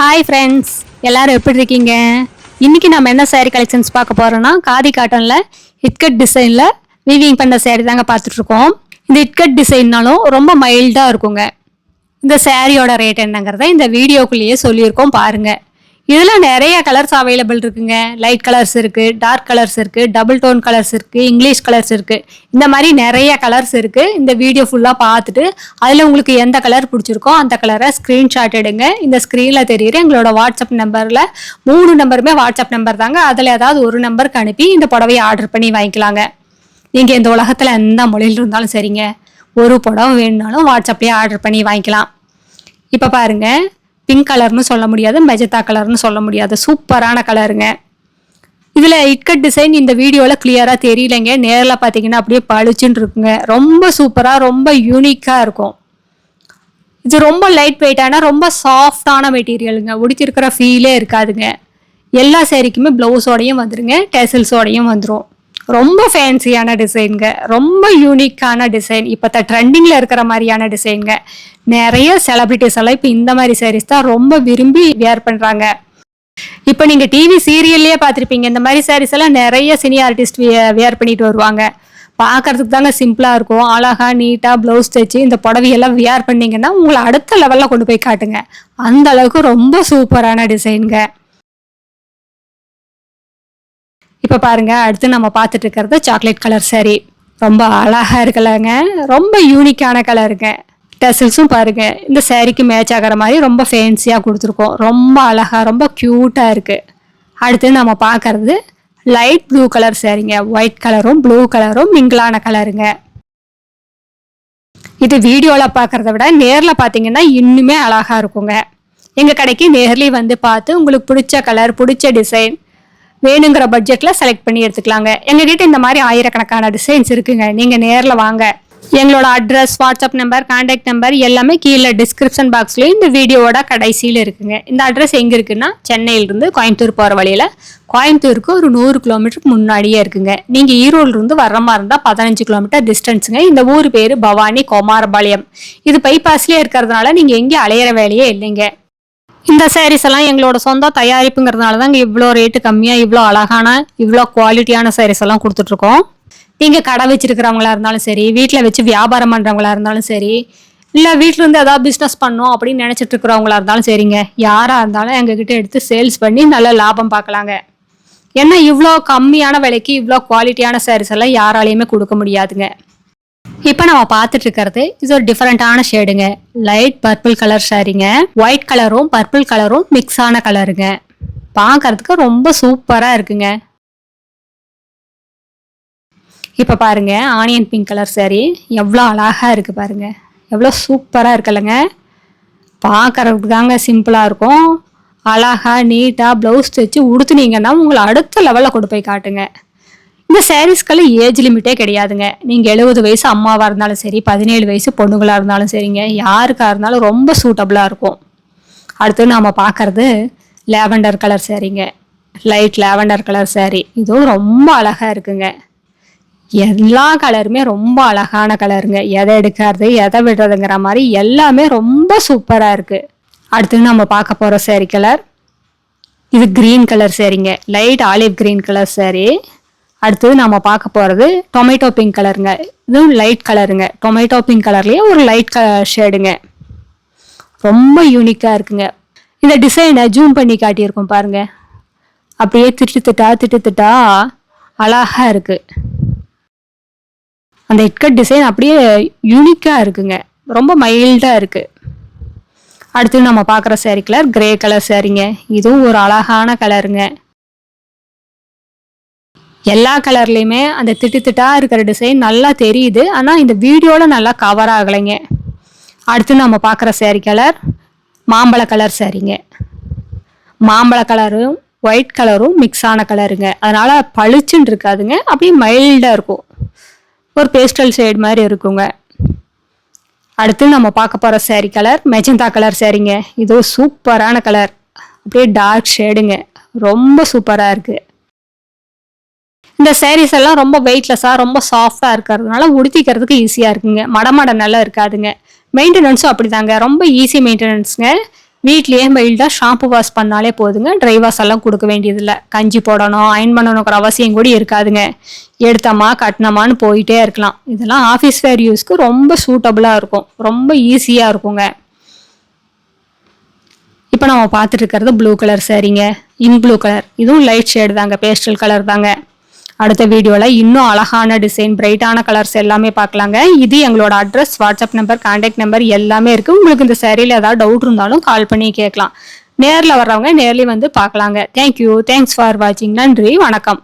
Hi friends எல்லாரும் எப்படி இருக்கீங்க? இன்றைக்கி நம்ம என்ன சேரீ கலெக்ஷன்ஸ் பார்க்க போகிறோன்னா காதி காட்டனில் ஹிட்கட் டிசைனில் வீவிங் பண்ண சேரீ தாங்க பார்த்துட்ருக்கோம் இந்த ஹிட்கட் டிசைன்னாலும் ரொம்ப மைல்டாக இருக்குங்க. இந்த சேரீயோட ரேட் என்னங்கிறத இந்த வீடியோக்குள்ளேயே சொல்லியிருக்கோம் பாருங்கள் இதில் நிறைய கலர்ஸ் அவைலபிள் இருக்குங்க. லைட் கலர்ஸ் இருக்குது டார்க் கலர்ஸ் இருக்குது டபுள் டோன் கலர்ஸ் இருக்குது இங்கிலீஷ் கலர்ஸ் இருக்குது இந்த மாதிரி நிறைய கலர்ஸ் இருக்குது இந்த வீடியோ ஃபுல்லாக பார்த்துட்டு அதில் உங்களுக்கு எந்த கலர் பிடிச்சிருக்கோ அந்த கலரை ஸ்க்ரீன்ஷாட் எடுங்க. இந்த ஸ்க்ரீனில் தெரியுற எங்களோட வாட்ஸ்அப் நம்பரில் மூணு நம்பருமே வாட்ஸ்அப் நம்பர் தாங்க. அதில் ஏதாவது ஒரு நம்பருக்கு அனுப்பி இந்த புடவையை ஆர்டர் பண்ணி வாங்கிக்கலாங்க. நீங்கள் இந்த உலகத்தில் எந்த மொழியில் இருந்தாலும் சரிங்க. ஒரு புடவை வேணுனாலும் வாட்ஸ்அப்லேயே ஆர்டர் பண்ணி வாங்கிக்கலாம். இப்போ பாருங்க. பிங்க் கலர்னு சொல்ல முடியாது மெஜத்தா கலர்னு சொல்ல முடியாது. சூப்பரான கலருங்க இதில் இட்கட் டிசைன் இந்த வீடியோவில் கிளியராக தெரியலைங்க. நேரில் பார்த்தீங்கன்னா அப்படியே பளிச்சுன்னு இருக்குங்க. ரொம்ப சூப்பராக ரொம்ப யூனிக்காக இருக்கும். இது ரொம்ப லைட் வெயிட்டான ரொம்ப சாஃப்டான மெட்டீரியலுங்க உடுத்திருக்கிற ஃபீலே இருக்காதுங்க. எல்லா சேரீக்குமே ப்ளவுஸோடையும் வந்துடுங்க டேசல்ஸோடையும் வந்துடும் ரொம்ப ஃபேன்சியான டிசைனுங்க ரொம்ப யூனிக்கான டிசைன் இப்போ ட்ரெண்டிங்கில் இருக்கிற மாதிரியான டிசைனுங்க நிறைய செலிபிரிட்டிஸ் எல்லாம் இப்போ இந்த மாதிரி சாரீஸ் தான் ரொம்ப விரும்பி வியர் பண்ணுறாங்க இப்போ நீங்கள் டிவி சீரியல்லையே பார்த்துருப்பீங்க. இந்த மாதிரி சாரீஸ் எல்லாம் நிறைய சினி ஆர்டிஸ்ட் வியர் பண்ணிட்டு வருவாங்க. பார்க்கறதுக்கு தாங்க சிம்பிளாக இருக்கும். அழகா நீட்டாக ப்ளவுஸ் தைச்சு இந்த புடவையெல்லாம் வியர் பண்ணீங்கன்னா உங்களை அடுத்த லெவலில் கொண்டு போய் காட்டுங்க. அந்த அளவுக்கு ரொம்ப சூப்பரான டிசைனுங்க இப்போ பாருங்க அடுத்து நம்ம பார்த்துட்டு இருக்கிறது சாக்லேட் கலர் saree. ரொம்ப அழகா இருக்கலாங்க ரொம்ப யூனிக்கான கலருங்க டெசல்ஸும் பாருங்க இந்த சேரீக்கு மேட்ச் ஆகிற மாதிரி ரொம்ப ஃபேன்சியாக கொடுத்துருக்கோம். ரொம்ப அழகா ரொம்ப க்யூட்டாக இருக்கு. அடுத்து நம்ம பார்க்கறது லைட் ப்ளூ கலர் சேரீங்க ஒயிட் கலரும் ப்ளூ கலரும் மிங்கிளான கலருங்க இது வீடியோவில் பார்க்கறத விட நேரில் பார்த்தீங்கன்னா இன்னுமே அழகா இருக்குங்க. எங்கள் கடைக்கு நேர்லேயே வந்து பார்த்து உங்களுக்கு பிடிச்ச கலர் பிடிச்ச டிசைன் வேணுங்கிற பட்ஜெட்டில் செலக்ட் பண்ணி எடுத்துக்கலாங்க. எங்ககிட்ட இந்த மாதிரி ஆயிரக்கணக்கான டிசைன்ஸ் இருக்குங்க. நீங்கள் நேரில் வாங்க. எங்களோட address WhatsApp number contact number எல்லாமே கீழே டிஸ்கிரிப்ஷன் பாக்ஸ்லேயும் இந்த வீடியோவோட கடைசியில் இருக்குங்க. இந்த அட்ரஸ் எங்கே இருக்குன்னா சென்னையிலிருந்து கோயம்புத்தூர் போகிற வழியில் கோயம்புத்தூருக்கு ஒரு நூறு கிலோமீட்டருக்கு முன்னாடியே இருக்குங்க. நீங்கள் ஈரோடுலேருந்து வர்ற மாதிரி இருந்தால் பதினஞ்சு கிலோமீட்டர் டிஸ்டன்ஸுங்க இந்த ஊர் பேர் பவானி குமாரபாளையம். இது பைபாஸ்லேயே இருக்கிறதுனால நீங்கள் எங்கேயும் அலையிற வேலையே இல்லைங்க. இந்த சாரீஸ் எல்லாம் எங்களோட சொந்த தயாரிப்புங்கிறதுனால தான் இவ்வளோ ரேட்டு கம்மியாக இவ்வளோ அழகான இவ்வளோ குவாலிட்டியான சாரீஸ் எல்லாம் கொடுத்துட்ருக்கோம். நீங்கள் கடை வச்சிருக்கிறவங்களா இருந்தாலும் சரி வீட்டில் வச்சு வியாபாரம் பண்ணுறவங்களா இருந்தாலும் சரி இல்லை வீட்டில் இருந்து ஏதாவது பிஸ்னஸ் பண்ணோம் அப்படின்னு நினச்சிட்டு இருக்கிறவங்களா இருந்தாலும் சரிங்க. யாராக இருந்தாலும் எங்ககிட்ட எடுத்து சேல்ஸ் பண்ணி நல்ல லாபம் பார்க்கலாங்க ஏன்னா இவ்வளோ கம்மியான விலைக்கு இவ்வளோ குவாலிட்டியான சாரீஸ் எல்லாம் யாராலையுமே கொடுக்க முடியாதுங்க. இப்போ நம்ம பார்த்துட்டு இருக்கிறது இது ஒரு டிஃபரெண்டான ஷேடுங்க லைட் பர்பிள் கலர் ஷேரிங்க ஒயிட் கலரும் பர்பிள் கலரும் மிக்ஸ் ஆன கலருங்க பார்க்கறதுக்கு ரொம்ப சூப்பராக இருக்குங்க. இப்போ பாருங்க ஆனியன் பிங்க் கலர் சாரி எவ்வளோ அழகாக இருக்கு பாருங்க. எவ்வளோ சூப்பராக இருக்குல்லங்க. பார்க்கறதுக்கு தாங்க சிம்பிளாக இருக்கும். அழகா நீட்டாக ப்ளவுஸ் தைச்சு உடுத்துனீங்கன்னா உங்களை அடுத்த லெவலில் கொண்டு போய் காட்டுங்க. இந்த சாரீஸ்க்கெல்லாம் ஏஜ் லிமிட்டே கிடையாதுங்க. நீங்கள் எழுபது வயசு அம்மாவாக இருந்தாலும் சரி பதினேழு வயசு பொண்ணுங்களாக இருந்தாலும் சரிங்க. யாருக்காக இருந்தாலும் ரொம்ப சூட்டபுளாக இருக்கும். அடுத்து நாம் பார்க்குறது லேவண்டர் கலர் சாரீங்க லைட் லேவண்டர் கலர் saree இதுவும் ரொம்ப அழகாக இருக்குங்க. எல்லா கலருமே ரொம்ப அழகான கலருங்க எதை எடுக்கிறது எதை விடுறதுங்கிற மாதிரி எல்லாமே ரொம்ப சூப்பராக இருக்குது அடுத்து நம்ம பார்க்க போகிற சேரீ கலர் இது green colour சாரீங்க light olive green colour saree அடுத்தது நம்ம பார்க்க போகிறது டொமேட்டோ பிங்க் கலருங்க இதுவும் லைட் கலருங்க டொமேட்டோ பிங்க் கலர்லேயே ஒரு லைட் கலர் ஷேடுங்க ரொம்ப யூனிக்காக இருக்குங்க. இந்த டிசைனை ஜூம் பண்ணி காட்டியிருக்கோம் பாருங்க. அப்படியே திட்டு திட்டா திட்டு திட்டா அழகா இருக்கு. அந்த இட்கட் டிசைன் அப்படியே யூனிக்காக இருக்குங்க. ரொம்ப மைல்டாக இருக்கு. அடுத்து நம்ம பார்க்குற சேரீ கலர் கிரே கலர் சேரீங்க இதுவும் ஒரு அழகான கலருங்க எல்லா கலர்லேயுமே அந்த திட்டு திட்டாக இருக்கிற டிசைன் நல்லா தெரியுது. ஆனால் இந்த வீடியோவில் நல்லா கவர் ஆகலைங்க. அடுத்து நம்ம பார்க்குற சேரீ கலர் மாம்பழ கலர் சேரீங்க மாம்பழ கலரும் ஒயிட் கலரும் மிக்ஸ் ஆன கலருங்க அதனால் பளிச்சுன்னு இருக்காதுங்க. அப்படியே மைல்டாக இருக்கும். ஒரு பேஸ்டல் ஷேட் மாதிரி இருக்குங்க. அடுத்து நம்ம பார்க்க போகிற சேரீ கலர் மெஜந்தா கலர் சேரீங்க இது சூப்பரான கலர் அப்படியே டார்க் ஷேடுங்க ரொம்ப சூப்பராக இருக்குது இந்த சாரீஸ் எல்லாம் ரொம்ப வெயிட்லெஸ்ஸாக ரொம்ப சாஃப்டாக இருக்கிறதுனால உடுத்திக்கிறதுக்கு ஈஸியாக இருக்குங்க. மடமட நல்லா இருக்காதுங்க. மெயின்டெனன்ஸும் அப்படிதாங்க. ரொம்ப ஈஸி மெயின்டெனன்ஸுங்க வீட்லேயே மைல்டாக ஷாம்பு வாஷ் பண்ணாலே போதுங்க. ட்ரை வாஷ் எல்லாம் கொடுக்க வேண்டியதில்லை. கஞ்சி போடணும் அயன் பண்ணணுங்கிற அவசியம் கூட இருக்காதுங்க. எடுத்தமா கட்டினமான்னு போயிட்டே இருக்கலாம். இதெல்லாம் ஆஃபீஸ் வேர் யூஸ்க்கு ரொம்ப சூட்டபுளாக இருக்கும். ரொம்ப ஈஸியாக இருக்குங்க. இப்போ நம்ம பார்த்துட்டு இருக்கிறது ப்ளூ கலர் சரிங்க இன் ப்ளூ கலர் இதுவும் லைட் ஷேடு தாங்க. பேஸ்டல் கலர் தாங்க. அடுத்த வீடியோவில் இன்னும் அழகான டிசைன் பிரைட்டான கலர்ஸ் எல்லாமே பார்க்கலாங்க. இது எங்களோட address WhatsApp number contact number எல்லாமே இருக்குது உங்களுக்கு இந்த சேரீல ஏதாவது டவுட் இருந்தாலும் கால் பண்ணி கேட்கலாம். நேரில் வர்றவங்க நேர்லேயே வந்து பார்க்கலாங்க. தேங்க்யூ தேங்க்ஸ் ஃபார் வாட்சிங் நன்றி. வணக்கம்.